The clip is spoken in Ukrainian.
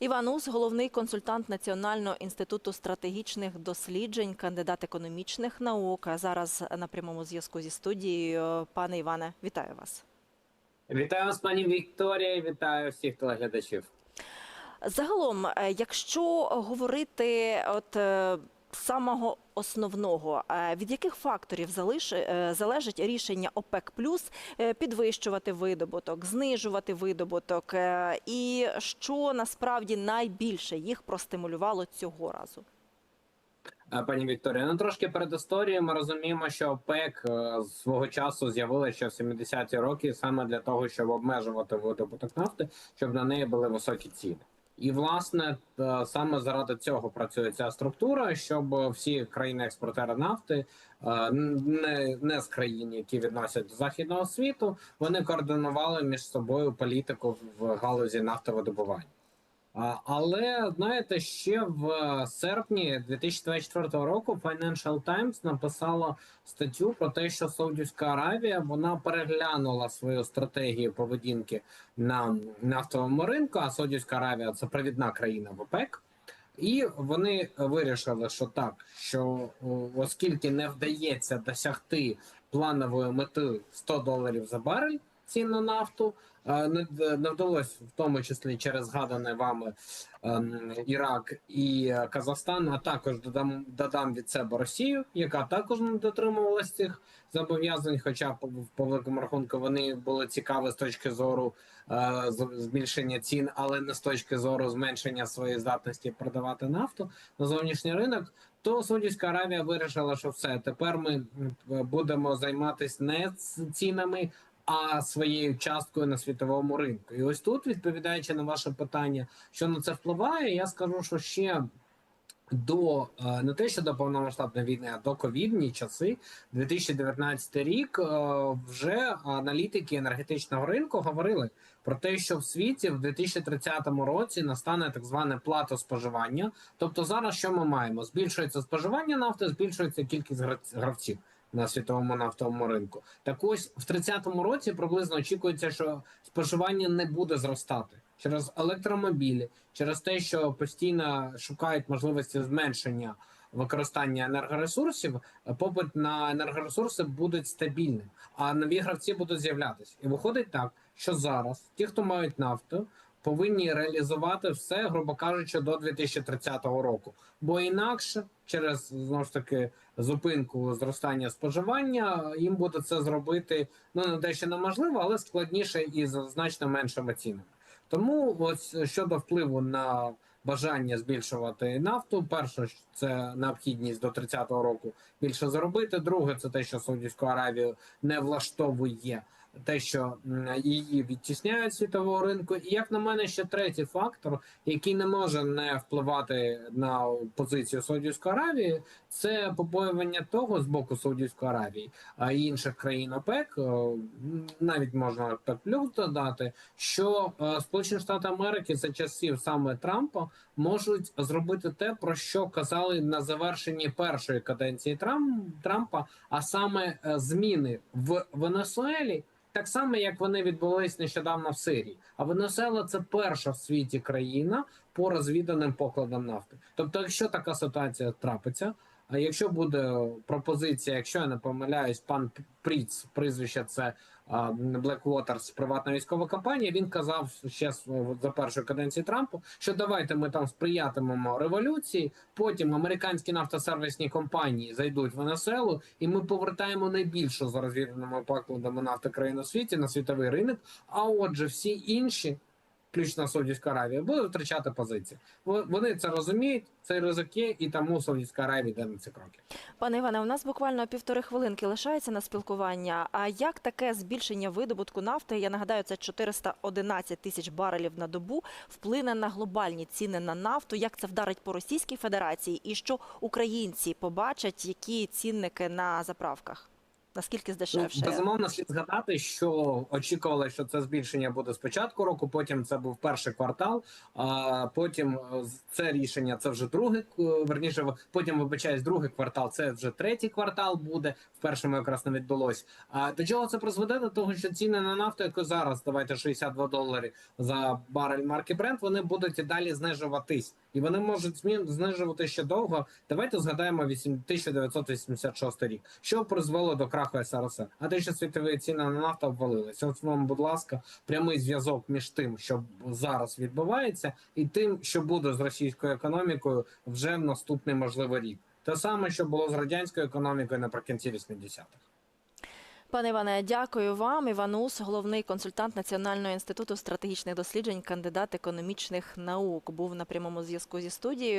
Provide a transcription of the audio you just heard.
Іван Ус, головний консультант Національного інституту стратегічних досліджень, кандидат економічних наук. Зараз на прямому зв'язку зі студією. Пане Іване, вітаю вас. Вітаю вас, пані Вікторія, і вітаю всіх телеглядачів. Загалом, е, якщо говорити от е, самого основного, е, від яких факторів е, залежить рішення ОПЕК плюс підвищувати видобуток, знижувати видобуток, е, і що насправді найбільше їх простимулювало цього разу? Е, Пані Вікторія, ну трошки перед історією ми розуміємо, що ОПЕК е, свого часу з'явилася ще в 70-ті роки саме для того, щоб обмежувати видобуток нафти, щоб на неї були високі ціни. І власне саме заради цього працює ця структура, щоб всі країни-експортери нафти, е, не, не з країн, які відносять до західного світу, вони координували між собою політику в галузі нафтовидобування. Але знаєте, ще в серпні 2024 року Financial Times написала статтю про те, що Саудівська Аравія вона переглянула свою стратегію поведінки на нафтовому ринку. А Саудівська Аравія це провідна країна в ОПЕК. І вони вирішили, що так, що оскільки не вдається досягти планової мети 100 доларів за барель цін на нафту, е, не, вдалося в тому числі через згаданий вами ем, Ірак і Казахстан, а також додам додам від себе Росію, яка також не дотримувалась цих зобов'язань. Хоча по, по великому рахунку вони були цікаві з точки зору е, збільшення цін, але не з точки зору зменшення своєї здатності продавати нафту на зовнішній ринок. То Саудівська Аравія вирішила, що все тепер ми будемо займатися не цінами, а своєю часткою на світовому ринку. І ось тут, відповідаючи на ваше питання, що на це впливає, я скажу, що ще. До е, не те, що до повномасштабної війни, а до ковідні часи, 2019 рік, е, вже аналітики енергетичного ринку говорили про те, що в світі в 2030 році настане так зване платоспоживання. Тобто, зараз що ми маємо? Збільшується споживання нафти, збільшується кількість гра- гравців на світовому нафтовому ринку. Так ось в 30-му році приблизно очікується, що споживання не буде зростати через електромобілі, через те, що постійно шукають можливості зменшення використання енергоресурсів. Попит на енергоресурси буде стабільним, а нові гравці будуть з'являтися. І виходить так, що зараз ті, хто мають нафту, повинні реалізувати все, грубо кажучи, до 2030 року. Бо інакше, через знову ж таки зупинку зростання споживання, їм буде це зробити ну не те, що неможливо, але складніше і за значно меншими цінами. Тому ось щодо впливу на бажання збільшувати нафту, перше це необхідність до 30-го року більше заробити. Друге, це те, що Саудівську Аравію не влаштовує те, що її відтісняють світового ринку. І як на мене, ще третій фактор, який не може не впливати на позицію Саудівської Аравії, це побоювання того з боку Саудівської Аравії а інших країн ОПЕК, навіть можна ОПЕК плюс додати, що е, Сполучені Штати Америки за часів саме Трампа можуть зробити те, про що казали на завершенні першої каденції Трам- Трампа, а саме е, зміни в Венесуелі. Так само, як вони відбулись нещодавно в Сирії. А Венесуела це перша в світі країна по розвіданим покладам нафти. Тобто, якщо така ситуація трапиться, а якщо буде пропозиція, якщо я не помиляюсь, пан Пріц, прізвище це Blackwater, приватна військова компанія. Він казав ще з- за першої каденції Трампу, що давайте ми там сприятимемо революції. Потім американські нафтосервісні компанії зайдуть в Венесуелу, і ми повертаємо найбільшу за розвідданими покладами нафти країн у світі на світовий ринок. А отже, всі інші. Включно Саудівська Аравія буде втрачати позиції. Во- Вони це розуміють, цей ризик є, і тому Саудівська Аравія йде на ці кроки. Пане Іване, у нас буквально півтори хвилинки лишається на спілкування. А як таке збільшення видобутку нафти, я нагадаю, це 411 тисяч барелів на добу, вплине на глобальні ціни на нафту? Як це вдарить по Російській Федерації? І що українці побачать, які цінники на заправках? Наскільки Ну, безумовно, слід згадати, що очікували, що це збільшення буде з початку року. Потім це був перший квартал. А потім е, це рішення це вже другий е, верніше. Потім вибачаюсь, другий квартал. Це вже третій квартал буде. В першому якраз не відбулось. А до чого це призведе? До того, що ціни на нафту, яку зараз давайте 62 долари за барель марки Brent, вони будуть і далі знижуватись, і вони можуть змін знижувати ще довго. Давайте згадаємо 8 1986 рік, що призвело до краху СРСР. А те, що світові ціни на нафту обвалилися. От вам, будь ласка, прямий зв'язок між тим, що зараз відбувається, і тим, що буде з російською економікою вже в наступний можливо рік. Те саме, що було з радянською економікою наприкінці 80-х. Пане Іване, дякую вам. Іван Ус, головний консультант Національного інституту стратегічних досліджень, кандидат економічних наук, був на прямому зв'язку зі студією.